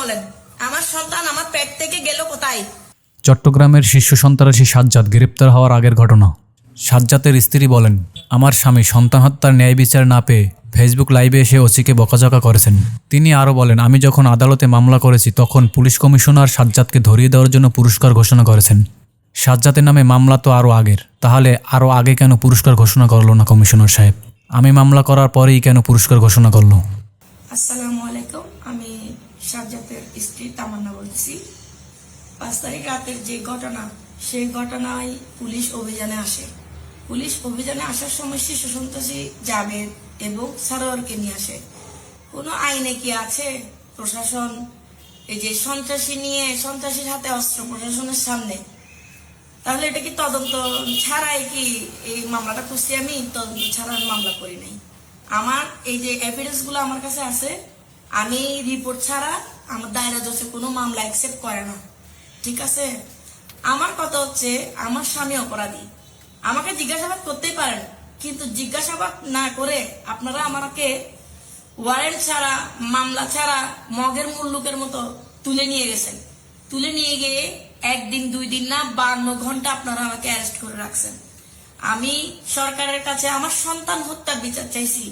বলেন আমার সন্তান আমার পেট থেকে গেল কোথায়? চট্টগ্রামের শীর্ষ সন্ত্রাসী সাজ্জাদ গ্রেপ্তার হওয়ার আগের ঘটনা। সাজ্জাতের স্ত্রী বলেন আমার স্বামী সন্তান হত্যার ন্যায় বিচার না পেয়ে ফেসবুক লাইভে এসে ওসিকে বকাঝকা করেছেন। তিনি আরও বলেন আমি যখন আদালতে মামলা করেছি তখন পুলিশ কমিশনার সাজ্জাদকে ধরিয়ে দেওয়ার জন্য পুরস্কার ঘোষণা করেছেন। সাজ্জাতের নামে মামলা তো আরও আগের তাহলে আরও আগে কেন পুরস্কার ঘোষণা করল না কমিশনার সাহেব? আমি মামলা করার পরেই কেন পুরস্কার ঘোষণা করল? আসসালামু আলাইকুম। আমি সাজ্জাতের স্ত্রী তামান্না বলছি। পাঁচ তারিখ রাতের যে ঘটনা, সেই ঘটনায় পুলিশ অভিযানে আসে। পুলিশ অভিযানে আসার সময় শিশু সন্ত্রাসী জাবেদ এবং সারোয়ারকে নিয়ে আসে। কোনো আইনে কি আছে? প্রশাসন, এই যে সন্ত্রাসী নিয়ে, সন্ত্রাসীর হাতে অস্ত্র প্রশাসনের সামনে। তাহলে এটা কি তদন্ত ছাড়াই কি এই মামলাটা করছি আমি? তদন্ত ছাড়া মামলা করি নাই। আমার এই যে এভিডেন্সগুলো আমার কাছে আছে আমি রিপোর্ট ছাড়া আমার দায়রা জজে কোনো মামলা অ্যাকসেপ্ট করে না। ঠিক আছে? আমার কথা হচ্ছে, আমার স্বামী অপরাধী। আমাকে জিজ্ঞাসাবাদ করতেই পারেন, কিন্তু জিজ্ঞাসাবাদ না করে আপনারা আমাকে ওয়ারেন্ট ছাড়া, মামলা ছাড়া মগের মুল্লুকের মতো তুলে নিয়ে গেছেন। তুলে নিয়ে গিয়ে একদিন, দুই দিন না, বান্ন ঘণ্টা আপনারা আমাকে অ্যারেস্ট করে রাখছেন। আমি সরকারের কাছে আমার সন্তান হত্যার বিচার চাইছি।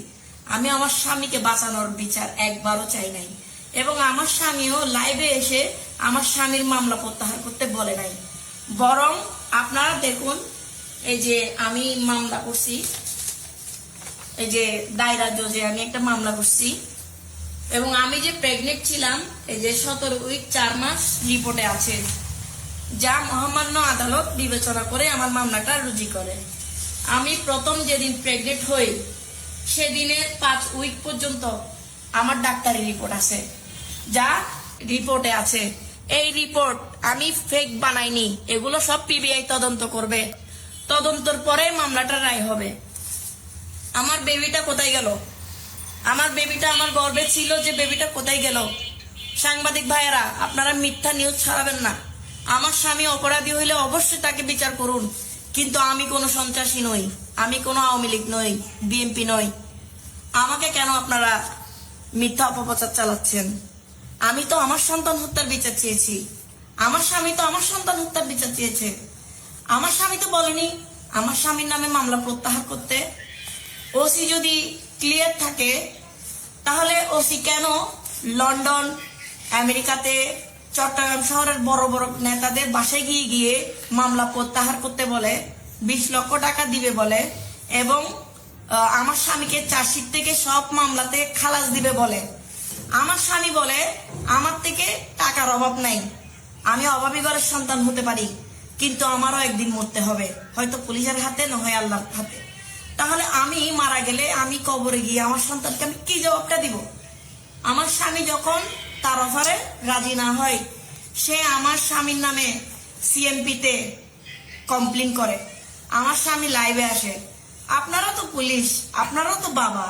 আমি আমার স্বামীকে বাঁচানোর বিচার একবারও চাই নাই। এবং আমার স্বামীও লাইভে এসে আমার স্বামীর মামলা প্রত্যাহার করতে বলে নাই। বরং আপনারা দেখুন, এই যে আমি মামলা করছি, এই যে দায়রা জজে আমি একটা মামলা করছি, এবং আমি যে প্রেগনেন্ট ছিলাম, এই যে সতেরো উইক চার মাস রিপোর্টে আছে, যা মহামান্য আদালত বিবেচনা করে আমার মামলাটা রুজি করে। আমি প্রথম যেদিন প্রেগনেন্ট হই সেদিনের পাঁচ উইক পর্যন্ত আমার ডাক্তারি রিপোর্ট আছে। যা রিপোর্টে আছে। এই রিপোর্ট আমি ফেক বানাইনি। এগুলো সব পিবিআই তদন্ত করবে। তদন্তর পরে মামলাটা রায় হবে। আমার বেবিটা কোথায় গেল? আমার বেবিটা আমার গর্বে ছিল যে বেবিটা কোথায় গেল? সাংবাদিক ভাইয়েরা, আপনারা মিথ্যা নিউজ ছড়াবেন না। আমার স্বামী অপরাধী হইলে অবশ্যই তাকে বিচার করুন। কিন্তু আমি কোনো সন্ত্রাসী নই। আমি কোনো আওয়ামী লীগ নই বিএনপি নই। আমাকে কেন আপনারা মিথ্যা অপপ্রচার চালাচ্ছেন? আমি তো আমার সন্তান হত্যার বিচার চেয়েছি। আমার স্বামী তো আমার সন্তান হত্যার বিচার চেয়েছে। আমার স্বামী তো বলেনি, আমার স্বামীর নামে মামলা প্রত্যাহার করতে। ওসি যদি ক্লিয়ার থাকে, তাহলে ওসি কেন লন্ডন, আমেরিকাতে, চট্টগ্রাম শহরের বড় বড় নেতাদের বাসায় গিয়ে গিয়ে মামলা প্রত্যাহার করতে বলে, বিশ লক্ষ টাকা দিবে বলে, এবং আমার স্বামীকে চার্জশিট থেকে সব মামলাতে খালাস দিবে বলে। আমার স্বামী বলে, আমার থেকে টাকার অভাব নাই। আমি অভাবী ঘরের সন্তান হতে পারি, কিন্তু আমারও একদিন মরতে হবে। হয়তো পুলিশের হাতে না হয় আল্লাহর হাতে। তাহলে আমি মারা গেলে আমি কবরে গিয়ে আমার সন্তানকে আমি কি জবাবটা দিব? আমার স্বামী যখন তার অফারে রাজি না হয়, সে আমার স্বামীর নামে সিএমপিতে কমপ্লেন করে। আমার স্বামী লাইভে আসে। আপনারা তো পুলিশ, আপনারাও তো বাবা।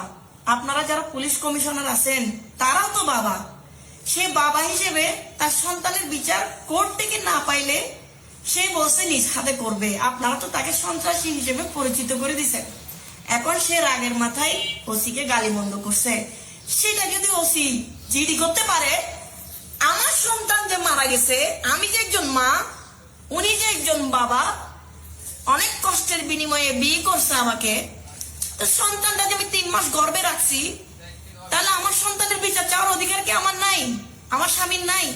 আপনারা যারা পুলিশ কমিশনার আছেন, তারাও তো বাবা। সে বাবা হিসেবে তার সন্তানের বিচার কোর্ট থেকে না পাইলে সে বসে নিজ হাতে করবে। আপনারা তো তাকে সন্ত্রাসী হিসেবে পরিচিত করে দিছেন। এখন সে রাগের মাথায় ওসিকে গালিমন্দ করছে। সেটা যদি ওসি জিডি করতে পারে, আমার সন্তান যে মারা গেছে, আমি যে একজন মা, উনি যে একজন বাবা অনেক কষ্টের বিনিময়ে বিয়ে করছে আমাকে। তো সন্তানটা যে আমি তিন মাস গর্বে রাখছি, তাহলে আমার সন্তানের বিচার চাওয়ার অধিকার কি আমার নাই? আমার স্বামীর নাই?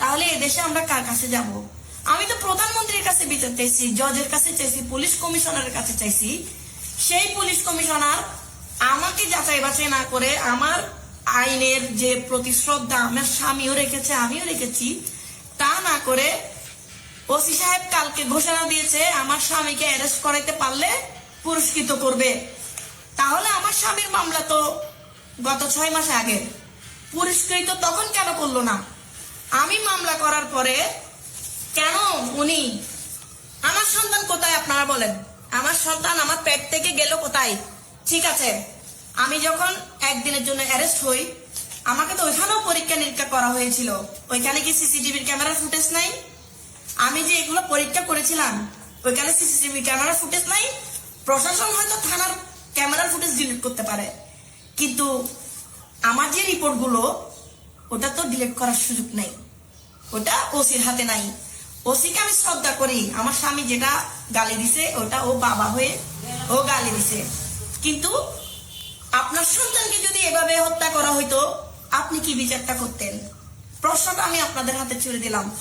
তাহলে এদেশে আমরা কার কাছে যাব? আমি তো প্রধানমন্ত্রীর কাছে বিচার চাইছি, জজের কাছে চাইছি, পুলিশ কমিশনারের কাছে চাইছি। সেই পুলিশ কমিশনার আমাকে যাচাই বাছাই না করে আমার আইনের যে প্রতিশ্রদ্ধা আমার স্বামীও রেখেছে, আমিও রেখেছি, তা না করে ওসি সাহেব কালকে ঘোষণা দিয়েছে, আমার স্বামীকে অ্যারেস্ট করাইতে পারলে পুরস্কৃত করবে। তাহলে আমার স্বামীর মামলা তো গত ছয় মাস আগে। পুরস্কৃত তখন কেন করল না? আমি মামলা করার পরে কেন উনি, আমার সন্তান কোথায় আপনারা বলেন? আমার সন্তান আমার পেট থেকে গেল কোথায়? ঠিক আছে, আমি যখন একদিনের জন্য অ্যারেস্ট হই, আমাকে তো ওইখানেও পরীক্ষা নিরীক্ষা করা হয়েছিল। ওইখানে কি সিসিটিভির ক্যামেরার ফুটেজ নাই? আমি যে এগুলো পরীক্ষা করেছিলাম, ওইখানে সিসিটিভি ক্যামেরার ফুটেজ নাই, প্রশাসন হয়তো থানার ক্যামেরার ফুটেজ ডিলিট করতে পারে। কিন্তু আমার যে রিপোর্টগুলো, ওটা তো ডিলিট করার সুযোগ নেই। ওটা ওসির হাতে নাই। ওসিকে আমি শ্রদ্ধা করি। আমার স্বামী যেটা গালি দিছে, ওটা ও বাবা হয়ে ও গালি দিছে। কিন্তু আপনার সন্তানকে যদি এভাবে হত্যা করা হইতো, আপনি কি বিচারটা করতেন? প্রশ্নটা আমি আপনাদের হাতে ছেড়ে দিলাম।